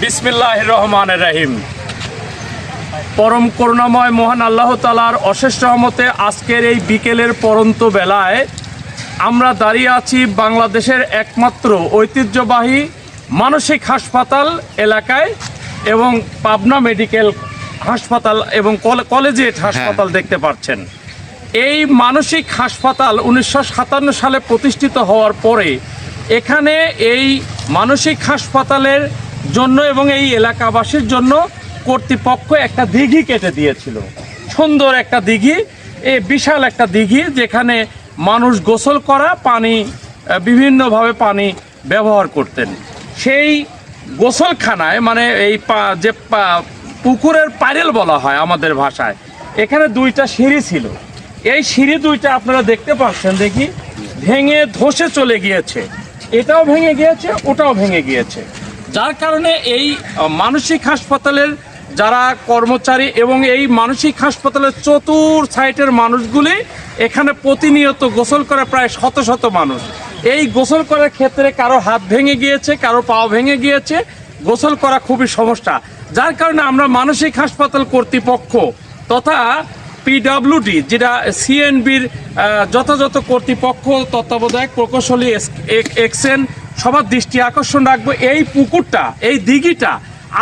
বিসমিল্লাহ রহমান রাহিম। পরম করুণাময় মহান আল্লাহ তালার অশেষ রহমতে আজকের এই বিকেলের পরন্ত বেলায় আমরা দাঁড়িয়ে আছি বাংলাদেশের একমাত্র ঐতিহ্যবাহী মানসিক হাসপাতাল এলাকায় এবং পাবনা মেডিকেল হাসপাতাল এবং কলে- কলেজিয়েট হাসপাতাল দেখতে পাচ্ছেন। এই মানসিক হাসপাতাল উনিশশো সাতান্ন সালে প্রতিষ্ঠিত হওয়ার পরে এখানে এই মানসিক হাসপাতালের জন্য এবং এই এলাকাবাসীর জন্য কর্তৃপক্ষ একটা দিঘি কেটে দিয়েছিল। সুন্দর একটা দিঘি, এ বিশাল একটা দিঘি যেখানে মানুষ গোসল করা, পানি বিভিন্নভাবে পানি ব্যবহার করতেন। সেই গোসলখানায় মানে এই পা- যে পুকুরের পাইরেল বলা হয় আমাদের ভাষায়, এখানে দুইটা সিঁড়ি ছিল। এই সিঁড়ি দুইটা আপনারা দেখতে পাচ্ছেন, দেখি, ভেঙে ধসে চলে গিয়েছে। এটাও ভেঙে গিয়েছে, ওটাও ভেঙে গিয়েছে। যার কারণে এই মানসিক হাসপাতালের যারা কর্মচারী এবং এই মানসিক হাসপাতালের চতুর সাইটের মানুষগুলি এখানে প্রতিনিয়ত গোসল করে প্রায় শত শত মানুষ। এই গোসল করার ক্ষেত্রে কারও হাত ভেঙে গিয়েছে, কারও পাও ভেঙে গিয়েছে, গোসল করা খুবই সমস্যা। যার কারণে আমরা মানসিক হাসপাতাল কর্তৃপক্ষ তথা পিডাব্লিউডি, যেটা সিএনবির যথাযথ কর্তৃপক্ষ তত্ত্বাবধায়ক প্রকৌশলী এক্সেন সবার দৃষ্টি আকর্ষণ রাখব এই পুকুরটা এই দিঘিটা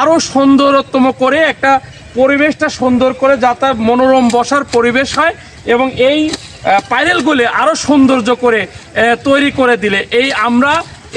আরও সুন্দরতম করে একটা পরিবেশটা সুন্দর করে যাতে মনোরম বসার পরিবেশ হয় এবং এই আহ, পাইরেলগুলি আরও সৌন্দর্য করে তৈরি করে দিলে। এই আমরা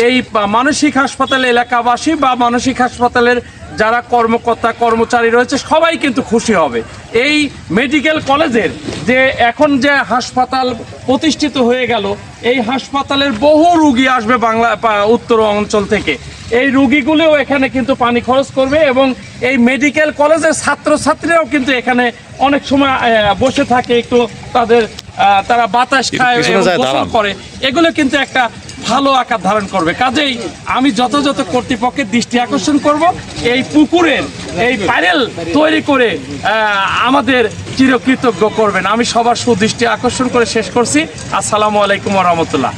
এই মানসিক হাসপাতাল এলাকাবাসী বা মানসিক হাসপাতালের যারা কর্মকর্তা কর্মচারী রয়েছে সবাই কিন্তু খুশি হবে। এই মেডিকেল কলেজের যে এখন যে হাসপাতাল প্রতিষ্ঠিত হয়ে গেল এই হাসপাতালের বহু রুগী আসবে বাংলা উত্তর অঞ্চল থেকে। এই রুগীগুলিও এখানে কিন্তু পানি খরচ করবে এবং এই মেডিকেল কলেজের ছাত্রছাত্রীরাও কিন্তু এখানে অনেক সময় বসে থাকে একটু তাদের তারা বাতাস খায়। করে। এগুলো কিন্তু একটা ভালো আকার ধারণ করবে। কাজেই আমি যথাযথ কর্তৃপক্ষের দৃষ্টি আকর্ষণ করব, এই পুকুরের, এই প্যারেল তৈরি করে আমাদের চিরকৃতজ্ঞ করবেন। আমি সবার সুদৃষ্টি আকর্ষণ করে শেষ করছি। আসসালামু আলাইকুম রহমতুল্লাহ।